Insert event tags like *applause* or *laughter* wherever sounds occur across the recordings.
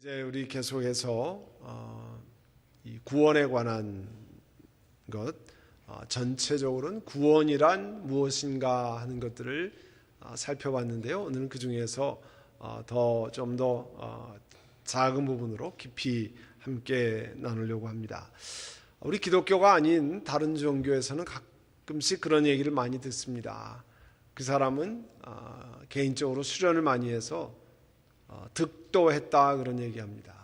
이제 우리 계속해서 어, 이 구원에 관한 것 어, 전체적으로는 구원이란 무엇인가 하는 것들을 어, 살펴봤는데요. 오늘은 그 중에서 어, 더좀더 어, 작은 부분으로 깊이 함께 나누려고 합니다. 우리 기독교가 아닌 다른 종교에서는 가끔씩 그런 얘기를 많이 듣습니다. 그 사람은 어, 개인적으로 수련을 많이 해서 어, 득도했다 그런 얘기합니다.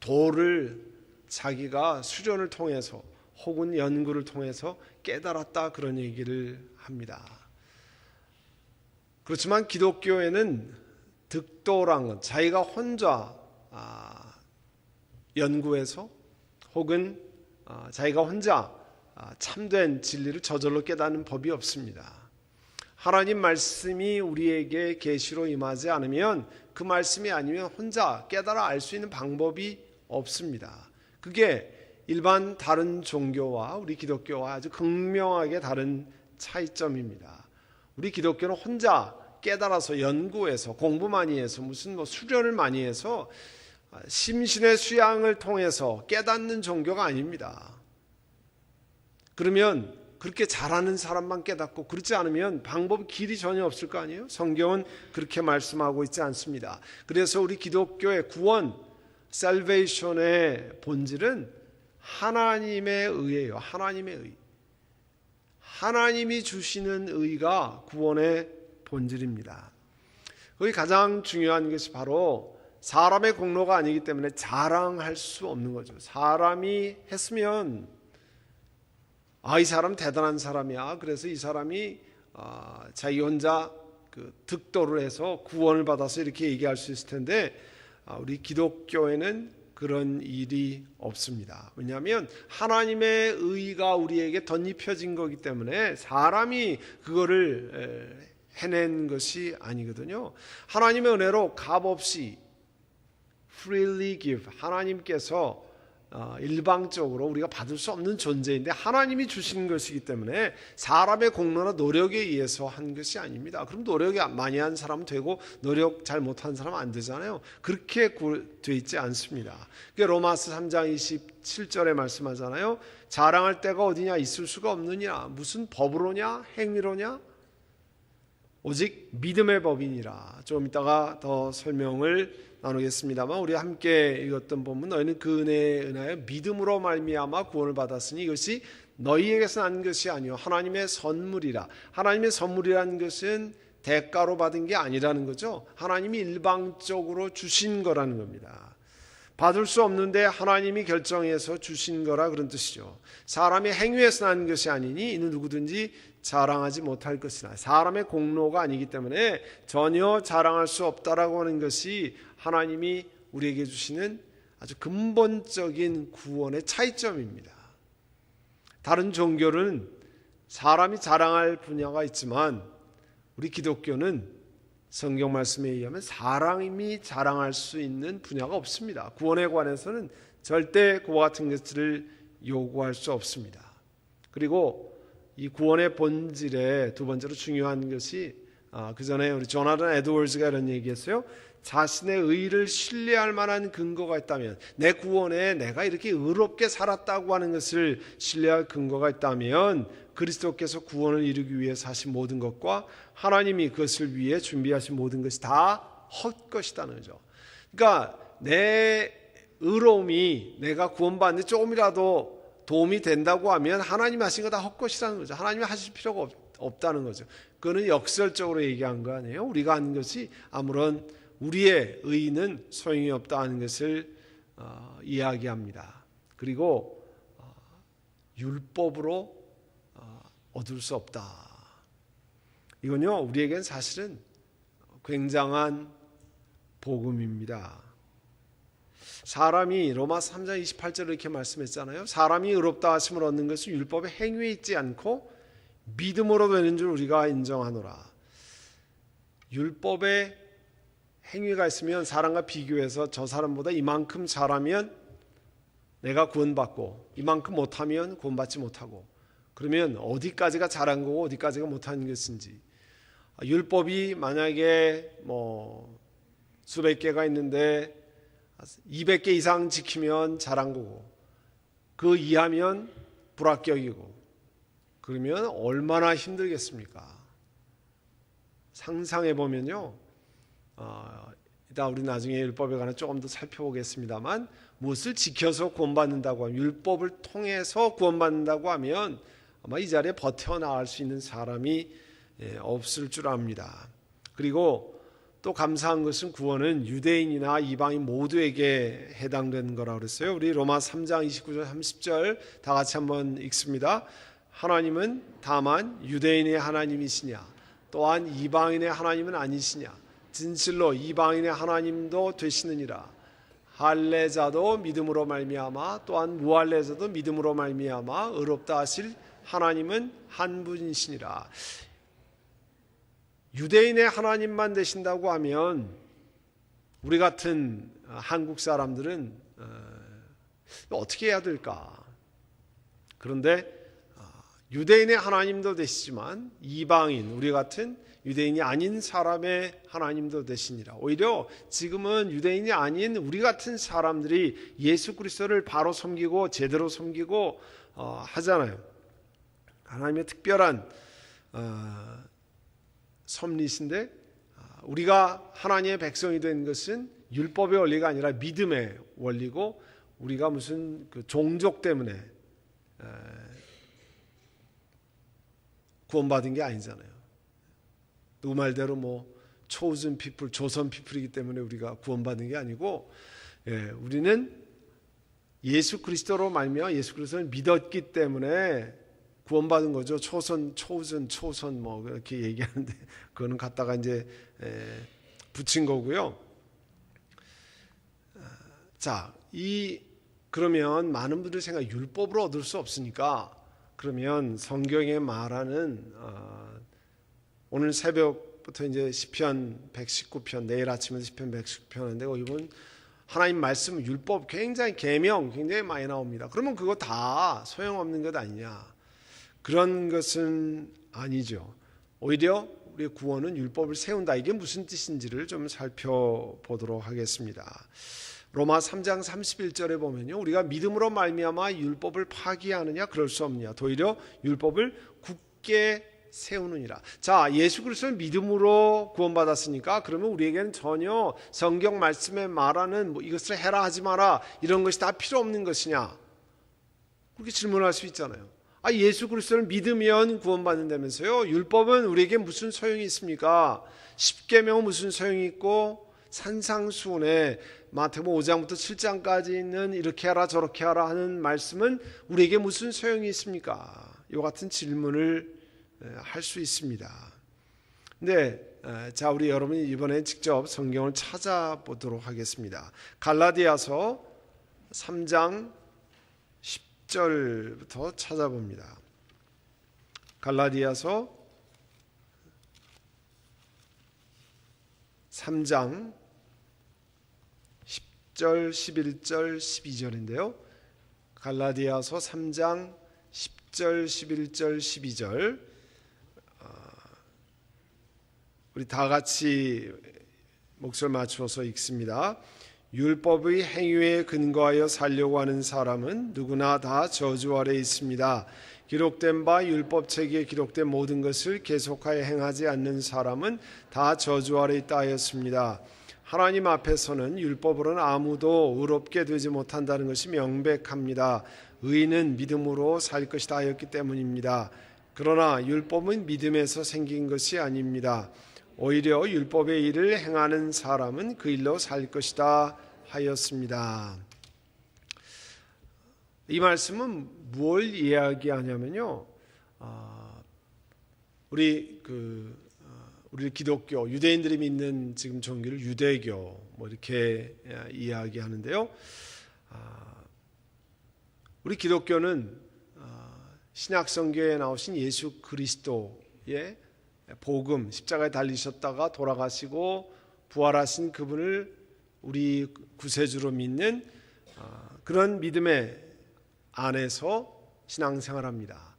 도를 자기가 수련을 통해서 혹은 연구를 통해서 깨달았다 그런 얘기를 합니다. 그렇지만 기독교에는 득도란 건 자기가 혼자 아, 연구해서 혹은 아, 자기가 혼자 아, 참된 진리를 저절로 깨닫는 법이 없습니다. 하나님 말씀이 우리에게 계시로 임하지 않으면 그 말씀이 아니면 혼자 깨달아 알 수 있는 방법이 없습니다. 그게 일반 다른 종교와 우리 기독교와 아주 극명하게 다른 차이점입니다. 우리 기독교는 혼자 깨달아서 연구해서 공부 많이 해서 무슨 뭐 수련을 많이 해서 심신의 수양을 통해서 깨닫는 종교가 아닙니다. 그러면 그렇게 잘하는 사람만 깨닫고 그렇지 않으면 방법 길이 전혀 없을 거 아니에요? 성경은 그렇게 말씀하고 있지 않습니다. 그래서 우리 기독교의 구원, 살베이션의 본질은 하나님의 의예요. 하나님의 의. 하나님이 주시는 의가 구원의 본질입니다. 거기 가장 중요한 것이 바로 사람의 공로가 아니기 때문에 자랑할 수 없는 거죠. 사람이 했으면 아, 이 사람 대단한 사람이야. 그래서 이 사람이 아, 자기 혼자 그 득도를 해서 구원을 받아서 이렇게 얘기할 수 있을 텐데 아, 우리 기독교에는 그런 일이 없습니다. 왜냐하면 하나님의 의가 우리에게 덧입혀진 거기 때문에 사람이 그거를 해낸 것이 아니거든요. 하나님의 은혜로 값없이 freely give 하나님께서 어, 일방적으로 우리가 받을 수 없는 존재인데 하나님이 주신 것이기 때문에 사람의 공로나 노력에 의해서 한 것이 아닙니다. 그럼 노력이 많이 한 사람 되고 노력 잘 못한 사람 안 되잖아요. 그렇게 돼 있지 않습니다. 로마스 3장 27절에 말씀하잖아요. 자랑할 때가 어디냐 있을 수가 없느냐 무슨 법으로냐 행위로냐 오직 믿음의 법이니라. 좀 이따가 더 설명을 나누겠습니다만 우리 함께 읽었던 본문 너희는 그 은혜에 은하여 믿음으로 말미암아 구원을 받았으니 이것이 너희에게서 난 것이 아니요 하나님의 선물이라. 하나님의 선물이라는 것은 대가로 받은 게 아니라는 거죠. 하나님이 일방적으로 주신 거라는 겁니다. 받을 수 없는데 하나님이 결정해서 주신 거라 그런 뜻이죠. 사람이 행위에서 난 것이 아니니 이는 누구든지 자랑하지 못할 것이나 사람의 공로가 아니기 때문에 전혀 자랑할 수 없다라고 하는 것이 하나님이 우리에게 주시는 아주 근본적인 구원의 차이점입니다. 다른 종교는 사람이 자랑할 분야가 있지만 우리 기독교는 성경 말씀에 의하면 사람이 자랑할 수 있는 분야가 없습니다. 구원에 관해서는 절대 그와 같은 것들을 요구할 수 없습니다. 그리고 이 구원의 본질에 두 번째로 중요한 것이 아, 그 전에 우리 조나단 에드워즈가 이런 얘기했어요. 자신의 의를 신뢰할 만한 근거가 있다면 내 구원에 내가 이렇게 의롭게 살았다고 하는 것을 신뢰할 근거가 있다면 그리스도께서 구원을 이루기 위해서 하신 모든 것과 하나님이 그것을 위해 준비하신 모든 것이 다 헛것이다는 거죠. 그러니까 내 의로움이 내가 구원받는데 조금이라도 도움이 된다고 하면 하나님이 하신 거 다 헛것이라는 거죠. 하나님이 하실 필요가 없, 없다는 거죠. 그거는 역설적으로 얘기한 거 아니에요. 우리가 하는 것이 아무런 우리의 의는 소용이 없다는 것을 어, 이야기합니다. 그리고 어, 율법으로 어, 얻을 수 없다. 이건요 우리에겐 사실은 굉장한 복음입니다. 사람이 로마 3장 28절 이렇게 말씀했잖아요. 사람이 의롭다 하심을 얻는 것은 율법의 행위에 있지 않고 믿음으로 되는 줄 우리가 인정하노라. 율법의 행위가 있으면 사람과 비교해서 저 사람보다 이만큼 잘하면 내가 구원받고 이만큼 못하면 구원받지 못하고 그러면 어디까지가 잘한 거고 어디까지가 못한 것인지 율법이 만약에 뭐 수백 개가 있는데 200개 이상 지키면 잘한 거고 그 이하면 불합격이고 그러면 얼마나 힘들겠습니까? 상상해 보면요. 어, 이따 우리 나중에 율법에 관해 조금 더 살펴보겠습니다만 무엇을 지켜서 구원받는다고 하면 율법을 통해서 구원받는다고 하면 아마 이 자리에 버텨 나갈 수 있는 사람이 예, 없을 줄 압니다. 그리고 또 감사한 것은 구원은 유대인이나 이방인 모두에게 해당되는 거라고 그랬어요. 우리 로마 3장 29절 30절 다 같이 한번 읽습니다. 하나님은 다만 유대인의 하나님이시냐 또한 이방인의 하나님은 아니시냐 진실로 이방인의 하나님도 되시느니라 할례자도 믿음으로 말미암아 또한 무할례자도 믿음으로 말미암아 의롭다 하실 하나님은 한 분이시니라 유대인의 하나님만 되신다고 하면 우리 같은 한국 사람들은 어떻게 해야 될까? 그런데 유대인의 하나님도 되시지만 이방인 우리 같은 유대인이 아닌 사람의 하나님도 되시니라. 오히려 지금은 유대인이 아닌 우리 같은 사람들이 예수 그리스도를 바로 섬기고 제대로 섬기고 어, 하잖아요. 하나님의 특별한 어, 섭리신데 아, 우리가 하나님의 백성이 된 것은 율법의 원리가 아니라 믿음의 원리고 우리가 무슨 그 종족 때문에 에, 구원받은 게 아니잖아요. 누구 말대로 뭐 초우준 피플, 조선 피플이기 때문에 우리가 구원받은 게 아니고 예, 우리는 예수 그리스도로 말미암아 예수 그리스도를 믿었기 때문에 구원받은 거죠. 초선, 초선, 초선 뭐 그렇게 얘기하는데 *laughs* 그거는 갖다가 이제 에, 붙인 거고요. 자, 이 그러면 많은 분들이 생각 율법으로 얻을 수 없으니까 그러면 성경에 말하는 어, 오늘 새벽부터 이제 시편 119편 내일 아침에 시편 119편 하는데 보면 하나님 말씀 율법 굉장히 계명 굉장히 많이 나옵니다. 그러면 그거 다 소용없는 것 아니냐? 그런 것은 아니죠. 오히려 우리의 구원은 율법을 세운다. 이게 무슨 뜻인지를 좀 살펴보도록 하겠습니다. 로마 3장 31절에 보면요. 우리가 믿음으로 말미암아 율법을 파기하느냐 그럴 수 없느냐. 도리어 율법을 굳게 세우느니라. 자, 예수 그리스도를 믿음으로 구원받았으니까 그러면 우리에게는 전혀 성경 말씀에 말하는 뭐 이것을 해라 하지 마라 이런 것이 다 필요 없는 것이냐? 그렇게 질문할 수 있잖아요. 아, 예수 그리스도를 믿으면 구원받는다면서요? 율법은 우리에게 무슨 소용이 있습니까? 십계명은 무슨 소용이 있고 산상수훈에 마태복음 5장부터 7장까지 있는 이렇게 하라 저렇게 하라 하는 말씀은 우리에게 무슨 소용이 있습니까? 이 같은 질문을 할 수 있습니다. 근데 자 우리 여러분이 이번에 직접 성경을 찾아보도록 하겠습니다. 갈라디아서 3장 10절부터 찾아봅니다. 갈라디아서 3장 10절, 11절, 12절인데요. 갈라디아서 3장 10절, 11절, 12절. 우리 다 같이 목소리 맞추어서 읽습니다. 율법의 행위에 근거하여 살려고 하는 사람은 누구나 다 저주 아래 있습니다. 기록된 바 율법책에 기록된 모든 것을 계속하여 행하지 않는 사람은 다 저주 아래 있다 하였습니다. 하나님 앞에서는 율법으로는 아무도 의롭게 되지 못한다는 것이 명백합니다. 의인은 믿음으로 살 것이다 하였기 때문입니다. 그러나 율법은 믿음에서 생긴 것이 아닙니다. 오히려 율법의 일을 행하는 사람은 그 일로 살 것이다 하였습니다. 이 말씀은 뭘 이야기하냐면요. 아, 우리 그 아, 우리 기독교 유대인들이 믿는 지금 종교를 유대교 뭐 이렇게 이야기하는데요. 아, 우리 기독교는 신약 성경에 나오신 예수 그리스도의 복음 십자가에 달리셨다가 돌아가시고 부활하신 그분을 우리 구세주로 믿는 아, 그런 믿음의 안에서 신앙생활합니다.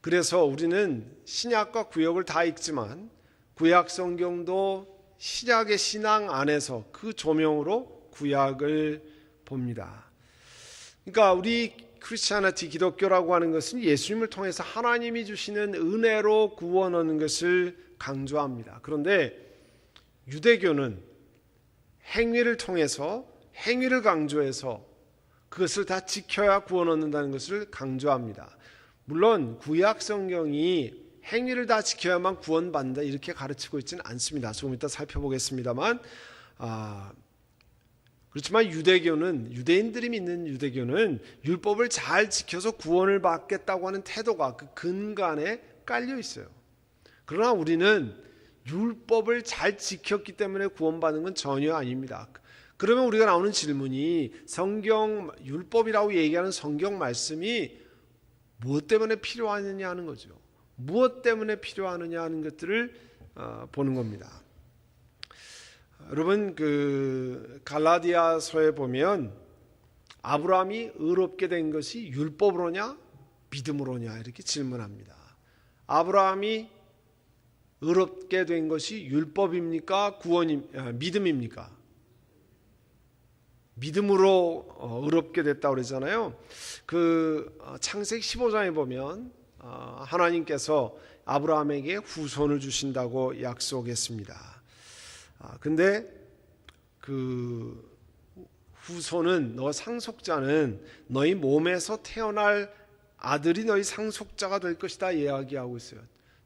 그래서 우리는 신약과 구약을 다 읽지만 구약 성경도 신약의 신앙 안에서 그 조명으로 구약을 봅니다. 그러니까 우리 크리스천티 기독교라고 하는 것은 예수님을 통해서 하나님이 주시는 은혜로 구원 얻는 것을 강조합니다. 그런데 유대교는 행위를 통해서 행위를 강조해서 그것을 다 지켜야 구원 얻는다는 것을 강조합니다. 물론 구약 성경이 행위를 다 지켜야만 구원받는다 이렇게 가르치고 있지는 않습니다. 조금 이따 살펴보겠습니다만 아, 그렇지만 유대교는 유대인들이 믿는 유대교는 율법을 잘 지켜서 구원을 받겠다고 하는 태도가 그 근간에 깔려 있어요. 그러나 우리는 율법을 잘 지켰기 때문에 구원받는 건 전혀 아닙니다. 그러면 우리가 나오는 질문이 성경 율법이라고 얘기하는 성경 말씀이 무엇 때문에 필요하느냐 하는 거죠. 무엇 때문에 필요하느냐 하는 것들을 어, 보는 겁니다. 여러분 그 갈라디아서에 보면 아브라함이 의롭게 된 것이 율법으로냐 믿음으로냐 이렇게 질문합니다. 아브라함이 의롭게 된 것이 율법입니까 구원임 아, 믿음입니까? 믿음으로 어, 의롭게 됐다 그러잖아요. 그 어, 창세기 15장에 보면 어, 하나님께서 아브라함에게 후손을 주신다고 약속했습니다. 아, 근데 그 후손은 너 상속자는 너희 몸에서 태어날 아들이 너희 상속자가 될 것이다 이야기하고 있어요.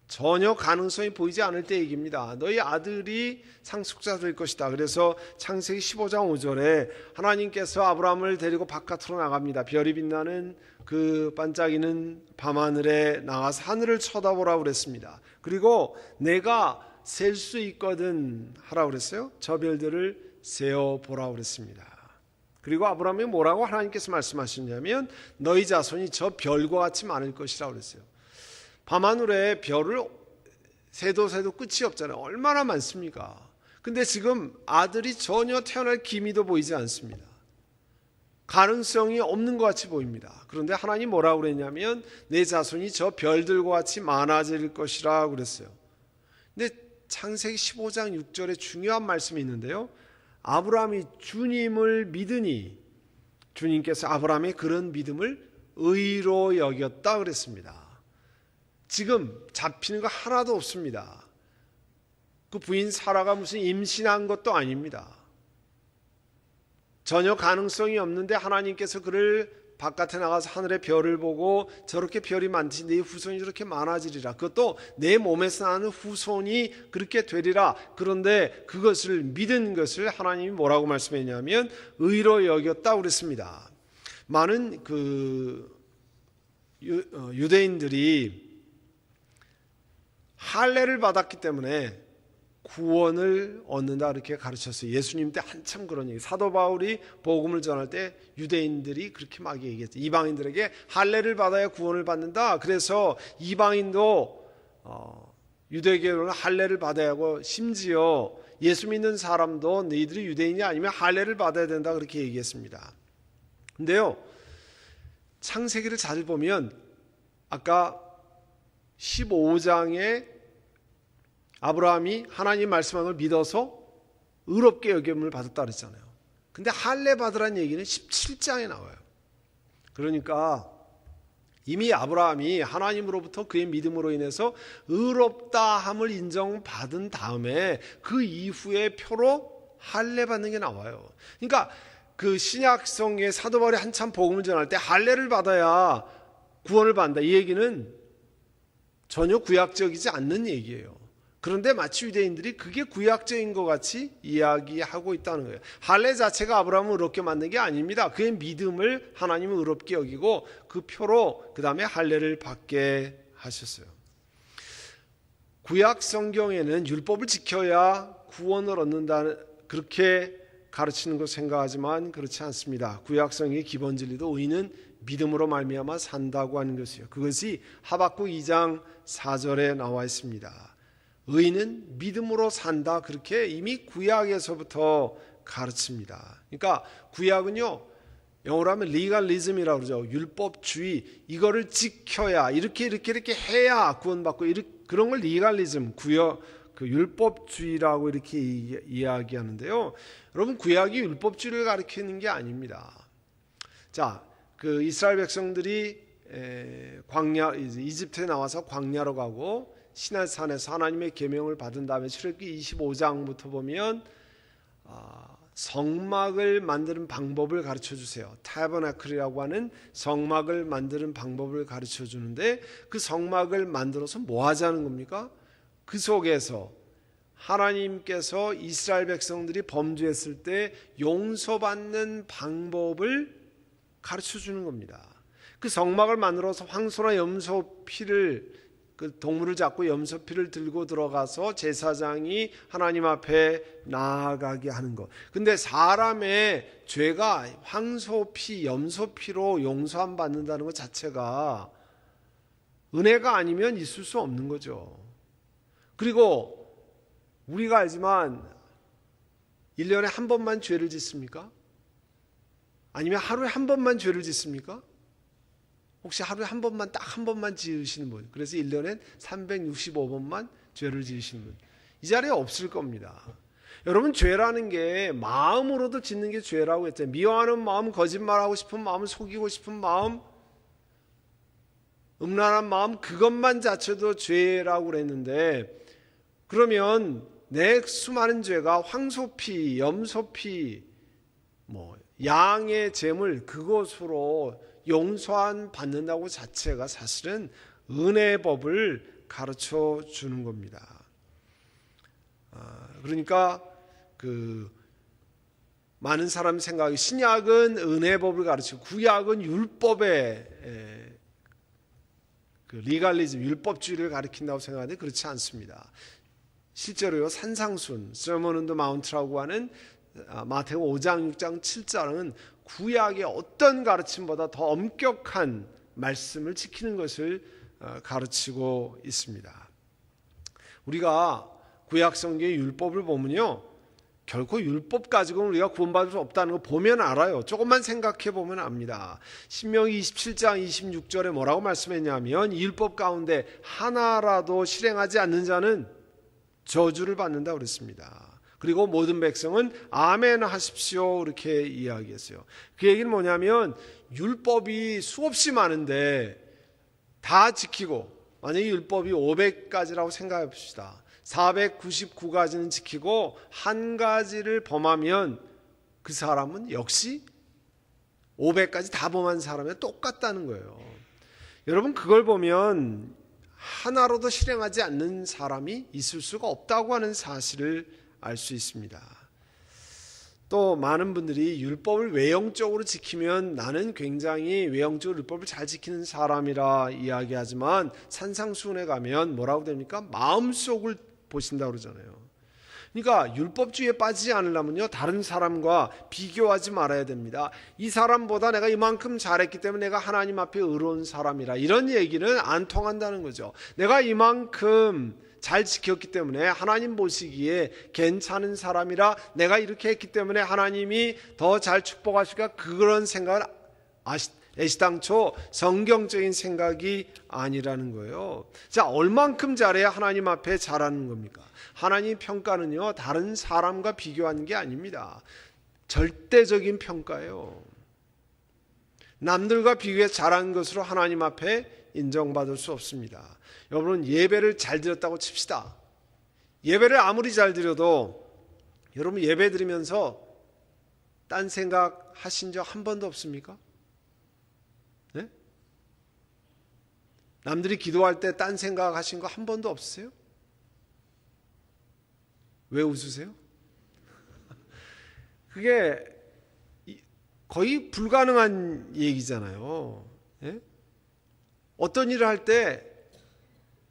전혀 가능성이 보이지 않을 때 얘기입니다. 너희 아들이 상속자 될 것이다. 그래서 창세기 15장 5절에 하나님께서 아브라함을 데리고 바깥으로 나갑니다. 별이 빛나는 그 반짝이는 밤하늘에 나가서 하늘을 쳐다보라 그랬습니다. 그리고 내가 셀 수 있거든 하라 그랬어요. 저 별들을 세어 보라 그랬습니다. 그리고 아브라함이 뭐라고 하나님께서 말씀하셨냐면 너희 자손이 저 별과 같이 많을 것이라 그랬어요. 밤하늘에 별을 세도 세도 끝이 없잖아요. 얼마나 많습니까? 근데 지금 아들이 전혀 태어날 기미도 보이지 않습니다. 가능성이 없는 것 같이 보입니다. 그런데 하나님 뭐라고 그랬냐면 내 자손이 저 별들과 같이 많아질 것이라 그랬어요. 근데 창세기 15장 6절에 중요한 말씀이 있는데요. 아브라함이 주님을 믿으니 주님께서 아브라함의 그런 믿음을 의로 여겼다 그랬습니다. 지금 잡히는 거 하나도 없습니다. 그 부인 사라가 무슨 임신한 것도 아닙니다. 전혀 가능성이 없는데 하나님께서 그를 바깥에 나가서 하늘의 별을 보고 저렇게 별이 많지 네 후손이 저렇게 많아지리라. 그것도 내 몸에서 나는 후손이 그렇게 되리라. 그런데 그것을 믿은 것을 하나님이 뭐라고 말씀했냐면 의로 여겼다 그랬습니다. 많은 그 어, 유대인들이 할례를 받았기 때문에 구원을 얻는다 이렇게 가르쳤어요. 예수님 때 한참 그런 얘기. 사도 바울이 복음을 전할 때 유대인들이 그렇게 막 얘기했죠. 이방인들에게 할례를 받아야 구원을 받는다. 그래서 이방인도 어, 유대교는 할례를 받아야 하고 심지어 예수 믿는 사람도 너희들이 유대인이 아니면 할례를 받아야 된다 그렇게 얘기했습니다. 근데요. 창세기를 잘 보면 아까 15장에 아브라함이 하나님 말씀한 걸 믿어서 의롭게 여김을 받았다 그랬잖아요. 근데 할례 받으란 얘기는 17장에 나와요. 그러니까 이미 아브라함이 하나님으로부터 그의 믿음으로 인해서 의롭다 함을 인정받은 다음에 그 이후에 표로 할례 받는 게 나와요. 그러니까 그 신약성의 사도 바울이 한참 복음을 전할 때 할례를 받아야 구원을 받는다. 이 얘기는 전혀 구약적이지 않는 얘기예요. 그런데 마치 유대인들이 그게 구약적인 것 같이 이야기하고 있다는 거예요. 할례 자체가 아브라함을 의롭게 만든 게 아닙니다. 그의 믿음을 하나님은 의롭게 여기고 그 표로 그 다음에 할례를 받게 하셨어요. 구약 성경에는 율법을 지켜야 구원을 얻는다 그렇게 가르치는 것 생각하지만 그렇지 않습니다. 구약성의 기본 진리도 의인은 믿음으로 말미암아 산다고 하는 것이요. 그것이 하박국 2장 4절에 나와 있습니다. 의인은 믿음으로 산다. 그렇게 이미 구약에서부터 가르칩니다. 그러니까 구약은요. 영어로 하면 리갈리즘이라고 그러죠. 율법주의. 이거를 지켜야 이렇게 이렇게 이렇게 해야 구원받고 이렇게, 그런 걸 리갈리즘 구역 그 율법주의라고 이렇게 이- 이야기하는데요. 여러분 구약이 율법주의를 가리키는 게 아닙니다. 자, 그 이스라엘 백성들이 에, 광야 이집트에 나와서 광야로 가고 시내산에서 하나님의 계명을 받은 다음에 출애굽기 25장부터 보면 아, 성막을 만드는 방법을 가르쳐 주세요. 타버나클이라고 하는 성막을 만드는 방법을 가르쳐 주는데 그 성막을 만들어서 뭐 하자는 겁니까? 그 속에서 하나님께서 이스라엘 백성들이 범죄했을 때 용서받는 방법을 가르쳐 주는 겁니다. 그 성막을 만들어서 황소나 염소 피를 그 동물을 잡고 염소 피를 들고 들어가서 제사장이 하나님 앞에 나아가게 하는 것. 근데 사람의 죄가 황소 피, 염소 피로 용서함 받는다는 것 자체가 은혜가 아니면 있을 수 없는 거죠. 그리고 우리가 알지만 1년에 한 번만 죄를 짓습니까? 아니면 하루에 한 번만 죄를 짓습니까? 혹시 하루에 한 번만 딱 한 번만 지으시는 분. 그래서 1년엔 365번만 죄를 지으시는 분. 이 자리에 없을 겁니다. 여러분 죄라는 게 마음으로도 짓는 게 죄라고 했잖아요. 미워하는 마음, 거짓말하고 싶은 마음, 속이고 싶은 마음, 음란한 마음 그것만 자체도 죄라고 그랬는데 그러면 내 수많은 죄가 황소피, 염소피, 뭐 양의 재물 그것으로 용서한 받는다고 자체가 사실은 은혜의 법을 가르쳐 주는 겁니다. 아, 그러니까 그 많은 사람 생각이 신약은 은혜의 법을 가르치고 구약은 율법의 에, 그 리갈리즘 율법주의를 가리킨다고 생각하는데 그렇지 않습니다. 실제로요 산상순 the mount라고 하는 아, 마태복음 5장 6장 7장은 구약의 어떤 가르침보다 더 엄격한 말씀을 지키는 것을 어, 가르치고 있습니다. 우리가 구약 성경의 율법을 보면요. 결코 율법 가지고는 우리가 구원받을 수 없다는 거 보면 알아요. 조금만 생각해 보면 압니다. 신명기 27장 26절에 뭐라고 말씀했냐면 이 율법 가운데 하나라도 실행하지 않는 자는 저주를 받는다 그랬습니다. 그리고 모든 백성은 아멘 하십시오 이렇게 이야기했어요. 그 얘기는 뭐냐면 율법이 수없이 많은데 다 지키고 만약에 율법이 500가지라고 생각해 봅시다. 499가지는 지키고 한 가지를 범하면 그 사람은 역시 500가지 다 범한 사람이 똑같다는 거예요. 여러분 그걸 보면 하나로도 실행하지 않는 사람이 있을 수가 없다고 하는 사실을 알 수 있습니다. 또 많은 분들이 율법을 외형적으로 지키면 나는 굉장히 외형적으로 율법을 잘 지키는 사람이라 이야기하지만 산상수훈에 가면 뭐라고 됩니까? 마음속을 보신다고 그러잖아요. 그러니까 율법주의에 빠지지 않으려면요 다른 사람과 비교하지 말아야 됩니다. 이 사람보다 내가 이만큼 잘했기 때문에 내가 하나님 앞에 의로운 사람이라 이런 얘기는 안 통한다는 거죠. 내가 이만큼 잘 지켰기 때문에 하나님 보시기에 괜찮은 사람이라 내가 이렇게 했기 때문에 하나님이 더 잘 축복하실까 그런 생각을 아시, 애시당초 성경적인 생각이 아니라는 거예요. 자, 얼만큼 잘해야 하나님 앞에 잘하는 겁니까? 하나님 평가는요, 다른 사람과 비교하는 게 아닙니다. 절대적인 평가예요. 남들과 비교해 잘한 것으로 하나님 앞에 인정받을 수 없습니다. 여러분, 예배를 잘 드렸다고 칩시다. 예배를 아무리 잘 드려도 여러분 예배 드리면서 딴 생각 하신 적 한 번도 없습니까? 네? 남들이 기도할 때 딴 생각 하신 거 한 번도 없으세요? 왜 웃으세요? *laughs* 그게 거의 불가능한 얘기잖아요. 예? 어떤 일을 할 때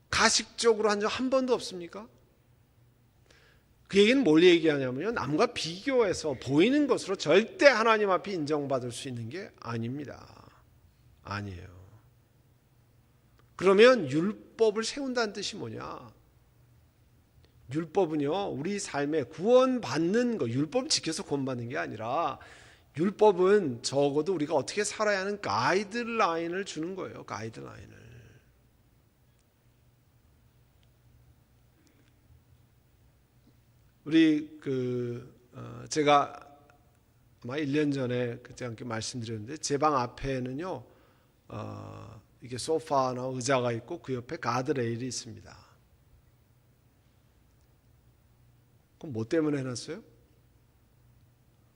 가식적으로 한 적 한 번도 없습니까? 그 얘기는 뭘 얘기하냐면요. 남과 비교해서 보이는 것으로 절대 하나님 앞에 인정받을 수 있는 게 아닙니다. 아니에요. 그러면 율법을 세운다는 뜻이 뭐냐? 율법은요, 우리 삶에 구원받는 거, 율법 지켜서 구원받는 게 아니라, 율법은 적어도 우리가 어떻게 살아야 하는 가이드라인을 주는 거예요, 가이드라인을. 우리 그 어, 제가 아마 1년 전에 그때 함께 말씀드렸는데 제 방 앞에는요 어, 이게 소파나 의자가 있고 그 옆에 가드레일이 있습니다. 그럼 뭐 때문에 해놨어요?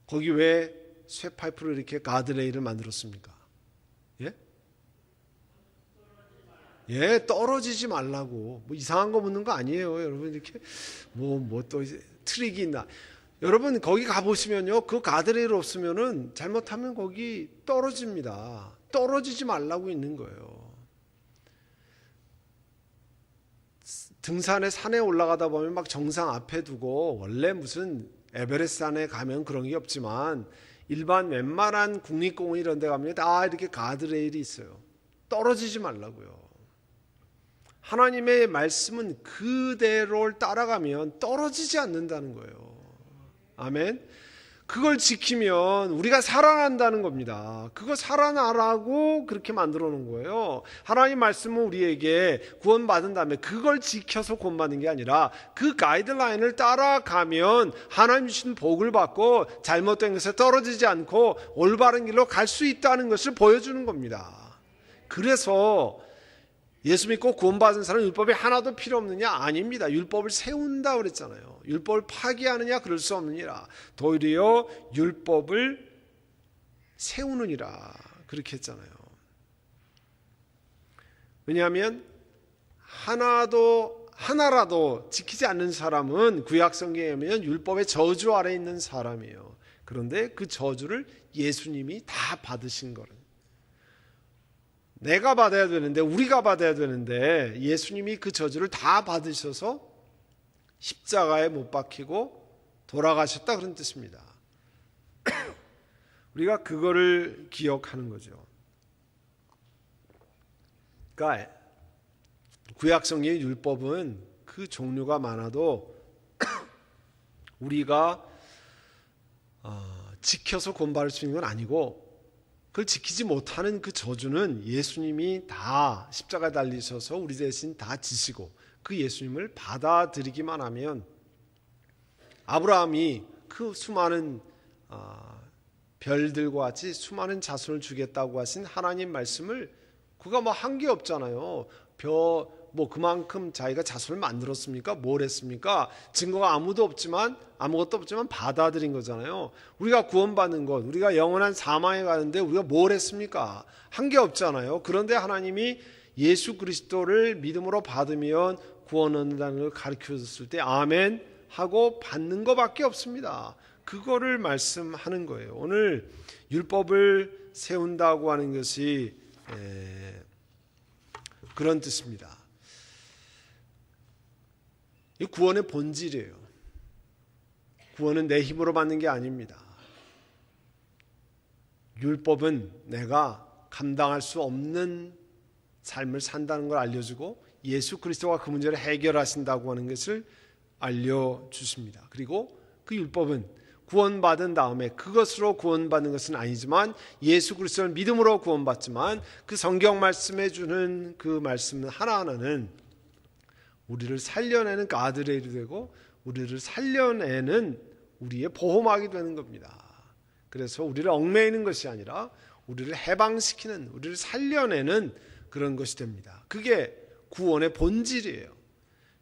거기 왜 쇠 파이프로 이렇게 가드레일을 만들었습니까? 예? 예, 떨어지지 말라고. 뭐 이상한 거 묻는 거 아니에요. 여러분 이렇게 뭐 뭐 또 트릭이 있나. 여러분 거기 가 보시면요. 그 가드레일 없으면은 잘못하면 거기 떨어집니다. 떨어지지 말라고 있는 거예요. 등산에 산에 올라가다 보면 막 정상 앞에 두고 원래 무슨 에베레스트 산에 가면 그런 게 없지만 일반 웬만한 국립공원 이런 데 가면 다 이렇게 가드레일이 있어요. 떨어지지 말라고요. 하나님의 말씀은 그대로 따라가면 떨어지지 않는다는 거예요. 아멘. 그걸 지키면 우리가 살아난다는 겁니다. 그거 살아나라고 그렇게 만들어 놓은 거예요. 하나님 말씀은 우리에게 구원받은 다음에 그걸 지켜서 구원받는 게 아니라 그 가이드라인을 따라가면 하나님 주신 복을 받고 잘못된 것에 떨어지지 않고 올바른 길로 갈 수 있다는 것을 보여주는 겁니다. 그래서 예수 믿고 구원받은 사람 율법이 하나도 필요 없느냐? 아닙니다. 율법을 세운다 그랬잖아요. 율법을 파기하느냐? 그럴 수 없느니라. 도리어 율법을 세우느니라. 그렇게 했잖아요. 왜냐하면 하나도 하나라도 지키지 않는 사람은 구약 성경에 보면 율법의 저주 아래 있는 사람이에요. 그런데 그 저주를 예수님이 다 받으신 거예요. 내가 받아야 되는데 우리가 받아야 되는데 예수님이 그 저주를 다 받으셔서 십자가에 못 박히고 돌아가셨다 그런 뜻입니다. *coughs* 우리가 그거를 기억하는 거죠. 그러니까 구약성의 율법은 그 종류가 많아도 *coughs* 우리가 어, 지켜서 곤바를 수 있는 건 아니고 그걸 지키지 못하는 그 저주는 예수님이 다 십자가에 달리셔서 우리 대신 다 지시고 그 예수님을 받아들이기만 하면 아브라함이 그 수많은 어, 별들과 같이 수많은 자손을 주겠다고 하신 하나님 말씀을 그가 뭐 한 게 없잖아요. 벼 뭐 그만큼 자기가 자손을 만들었습니까? 뭘 했습니까? 증거가 아무도 없지만 아무것도 없지만 받아들인 거잖아요. 우리가 구원받는 것, 우리가 영원한 사망에 가는데 우리가 뭘 했습니까? 한 게 없잖아요. 그런데 하나님이 예수 그리스도를 믿음으로 받으면 구원 얻는다는 걸 가르쳐 줬을 때 아멘 하고 받는 것밖에 없습니다. 그거를 말씀하는 거예요. 오늘 율법을 세운다고 하는 것이 그런 뜻입니다. 이 구원의 본질이에요. 구원은 내 힘으로 받는 게 아닙니다. 율법은 내가 감당할 수 없는 삶을 산다는 걸 알려주고 예수 그리스도가 그 문제를 해결하신다고 하는 것을 알려주십니다. 그리고 그 율법은 구원받은 다음에 그것으로 구원받는 것은 아니지만 예수 그리스도를 믿음으로 구원받지만 그 성경 말씀해 주는 그 말씀 하나하나는 우리를 살려내는 가드레일이 되고 우리를 살려내는 우리의 보호막이 되는 겁니다. 그래서 우리를 얽매이는 것이 아니라 우리를 해방시키는 우리를 살려내는 그런 것이 됩니다. 그게 구원의 본질이에요.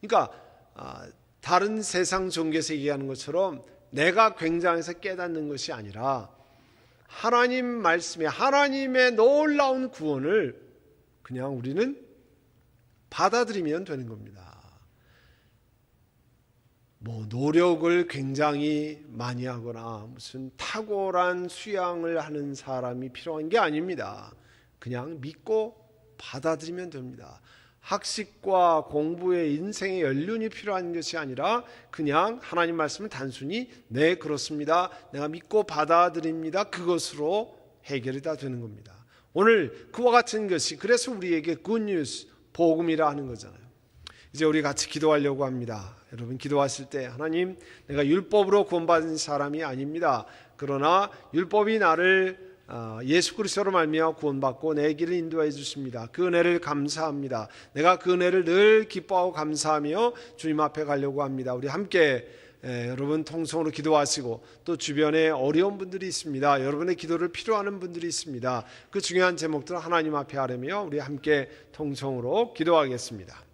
그러니까 아, 다른 세상 종교에서 얘기하는 것처럼 내가 굉장해서 깨닫는 것이 아니라 하나님 말씀에 하나님의 놀라운 구원을 그냥 우리는 받아들이면 되는 겁니다. 뭐 노력을 굉장히 많이 하거나 무슨 탁월한 수양을 하는 사람이 필요한 게 아닙니다. 그냥 믿고 받아들이면 됩니다. 학식과 공부의 인생의 연륜이 필요한 것이 아니라 그냥 하나님 말씀을 단순히 네 그렇습니다. 내가 믿고 받아들입니다. 그것으로 해결이 다 되는 겁니다. 오늘 그와 같은 것이 그래서 우리에게 굿뉴스 복음이라 하는 거잖아요. 이제 우리 같이 기도하려고 합니다. 여러분 기도하실 때 하나님 내가 율법으로 구원받은 사람이 아닙니다. 그러나 율법이 나를 아, 예수 그리스도로 말미암아 구원받고 내 길을 인도해 주십니다. 그 은혜를 감사합니다. 내가 그 은혜를 늘 기뻐하고 감사하며 주님 앞에 가려고 합니다. 우리 함께 에, 여러분 통성으로 기도하시고 또 주변에 어려운 분들이 있습니다. 여러분의 기도를 필요하는 분들이 있습니다. 그 중요한 제목들을 하나님 앞에 하려며 우리 함께 통성으로 기도하겠습니다.